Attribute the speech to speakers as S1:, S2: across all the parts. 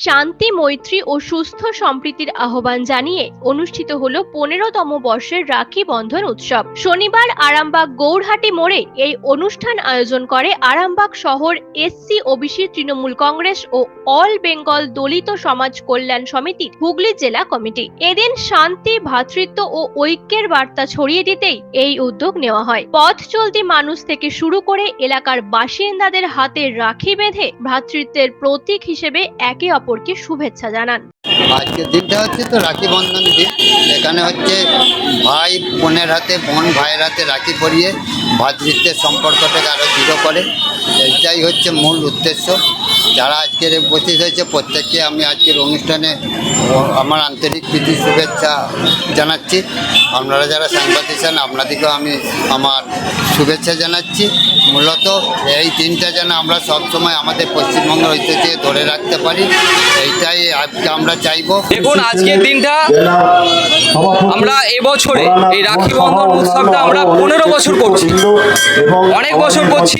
S1: শান্তি, মৈত্রী ও সুস্থ সম্প্রীতির আহ্বান জানিয়ে অনুষ্ঠিত হলো পনেরোতম বর্ষের রাখি বন্ধন উৎসব। শনিবার আরামবাগ গৌরহাটি মোড়ে এই অনুষ্ঠান আয়োজন করে আরামবাগ শহর এসসি ওবিসি, তৃণমূল কংগ্রেস ও অল বেঙ্গল দলিত সমাজ কল্যাণ সমিতি, হুগলি জেলা কমিটি। এদিন শান্তি ভ্রাতৃত্ব ও ঐক্যের বার্তা ছড়িয়ে দিতেই এই উদ্যোগ নেওয়া হয়। পথ চলতি মানুষ থেকে শুরু করে এলাকার বাসিন্দাদের হাতে রাখি বেঁধে ভ্রাতৃত্বের প্রতীক হিসেবে একে অপরকে শুভেচ্ছা জানান।
S2: আজকের দিনটা হচ্ছে তো রাখি বন্ধন দিন। এখানে হচ্ছে ভাই বোনের হাতে, বোন ভাইয়ের হাতে রাখি পরিয়ে ভ্রাতৃত্বের সম্পর্কটাকে আরও দৃঢ় করে। এটাই হচ্ছে মূল উদ্দেশ্য। যারা আজকের উপস্থিত হয়েছে, প্রত্যেককে আমি আজকের অনুষ্ঠানে আমার আন্তরিক প্রীতি, শুভেচ্ছা জানাচ্ছি। আপনারা যারা সাংবাদিক আপনাদেরকেও আমি আমার শুভেচ্ছা জানাচ্ছি। মূলত এই দিনটা যেন আমরা সবসময় আমাদের পশ্চিমবঙ্গের ঐতিহ্যে ধরে রাখতে পারি, এইটাই আজকে আমরা চাইব।
S3: দেখুন, আজকের দিনটা আমরা এবছরে এই রাখি বন্ধন উৎসবটা আমরা পনেরো বছর করছি। অনেক বছর করছি।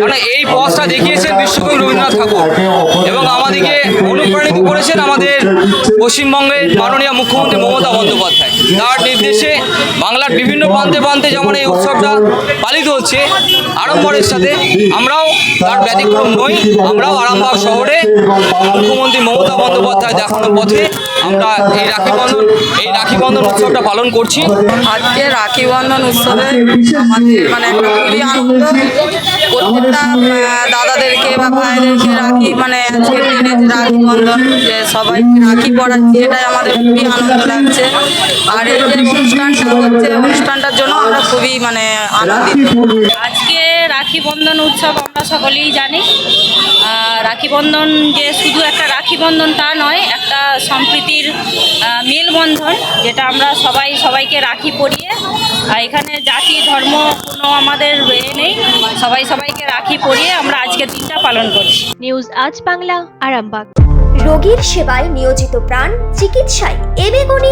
S3: কারণ এই পথটা দেখিয়েছেন বিশ্বকবি রবীন্দ্রনাথ ঠাকুর। এবং আমাদেরকে অনুপ্রাণিত করেছেন আমাদের পশ্চিমবঙ্গের মাননীয় মুখ্যমন্ত্রী মমতা বন্দ্যোপাধ্যায়। তার নির্দেশে বাংলার বিভিন্ন প্রান্তে প্রান্তে যেমন এই উৎসবটা পালিত হচ্ছে, আড়ম্বরের সাথে আমরাও তার ব্যতিক্রম নই, আমরাও আরামবাগ শহরে মুখ্যমন্ত্রী মমতা বন্দ্যোপাধ্যায় দেখানো পথে আমরা এই রাখি বন্ধন এই রাখি বন্ধন উৎসবটা পালন করছি।
S4: আজকে রাখি বন্ধন উৎসবে আমাদের মানে একটা খুবই আনন্দ। প্রত্যেকটা দাদাদেরকে বা ভাইদেরকে রাখি মানে আজকের দিনে যে রাখি বন্ধন যে সবাই রাখি পড়াচ্ছি এটাই আমাদের খুবই আনন্দ লাগছে। আর এই যে অনুষ্ঠানটা হচ্ছে অনুষ্ঠানটার জন্য আমরা খুবই মানে আনন্দিত।
S5: আজকে রাখি বন্ধন উৎসব আমরা সকলেই জানি। রাখি বন্ধন যে শুধু একটা রাখি বন্ধন তা নয় একটা সম্প্রীতির মেলবন্ধন যেটা আমরা সবাই সবাইকে রাখি পরিয়ে। আর এখানে জাতি ধর্ম কোনো আমাদের এ নেই সবাই সবাইকে রাখি পরিয়ে আমরা আজকের দিনটা পালন করি
S1: নিউজ আজ বাংলা আরামবাগ।
S6: রোগীর সেবায় নিয়োজিত প্রাণ চিকিৎসায় এবেগুনি